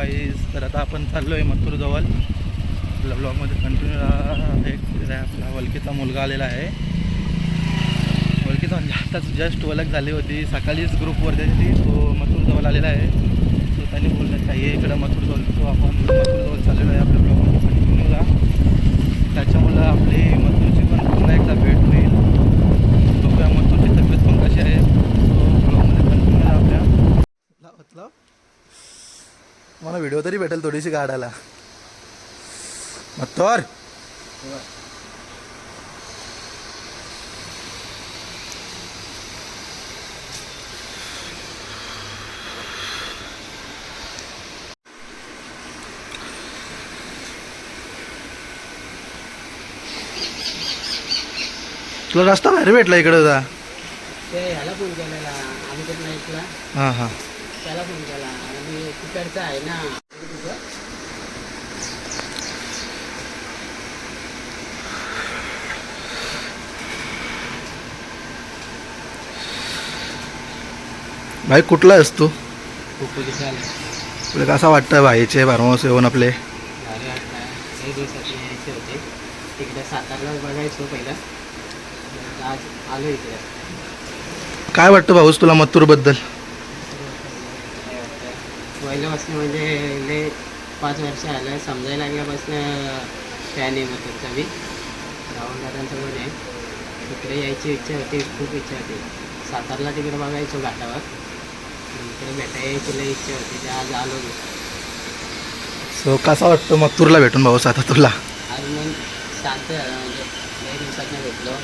काही तर आता आपण चाललो आहे मथुरजवळ. आपल्या ब्लॉगमध्ये कंटिन्यू एक आपला वलकीचा मुलगा आलेला आहे. वलकीचा म्हणजे आताच जस्ट ओळख झाली होती. सकाळीच ग्रुपवर त्याची तो मथुरजवळ आलेला आहे. तो त्यांनी बोललं काही इकडं मथुरजवळ तो आपण मथुरजवळ चाललेलो आहे आपल्या ब्लॉगमध्ये मला व्हिडिओ तरी भेटेल थोडीशी काढायला. मत्तोर! तुला रस्ता बाहेर भेटला इकडे होता हां हां. त्याला फोन केला. तिकडचा आहे ना. भाई कुठला आहेस तू? तुला कसं वाटतं भाईचे फार्महाऊस येऊन आपले? भारी वाटतं काही दिवसाचे यायचे होते. तिकडे सातारला बघायचो पहिला. मग आज आलो इकडे. काय वाटतं भाऊस तुला काय वाटतं पहिल्यापासून म्हणजे लय पाच वर्ष आलं. समजायला लागल्यापासून फॅन आहे मग तुमचा मी. राहुल दादांचं पण आहे. तिकडे यायची इच्छा होती खूप इच्छा होती. सातारला तिकडे बघायचो घाटावर. इकडे भेटायची लय इच्छा होती ते आज आलो मी. सो कसा वाटतं मत्तूरला भेटून भाऊस आता तुला आज मग शांत झालं म्हणजे लय दिवसातनं भेटलो.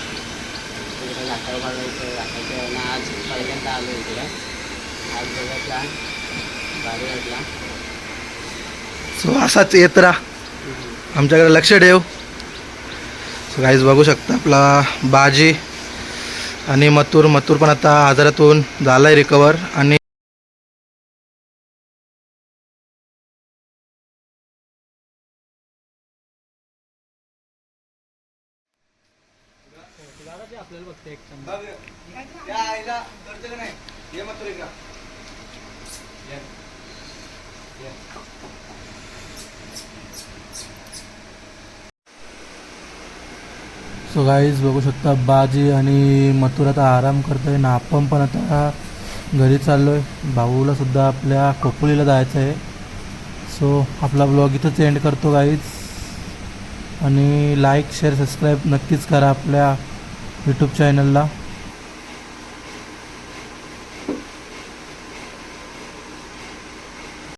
तिकडे घाटावर बघायचं घाटाच्या आणि आज पहिल्यांदा आलो इकडे. आज बघितला वाटला सो असाच येत राहा. आमच्याकडे लक्ष ठेव. सो काहीच बघू शकता आपला बाजी आणि मथुर. मथुर पण आता आजारातून झाला आहे रिकवर आणि आपल्याला बघते एक सो गाईज बघू शकता बाजी आणि मथुर आता आराम करतोय आहे आपण पण आता घरी चाललो आहे भाऊला सुद्धा आपल्या खोपोलीला जायचं आहे. सो आपला ब्लॉग इथंच एंड करतो गाईज आणि लाईक शेअर सबस्क्राईब नक्कीच करा आपल्या यूट्यूब चॅनलला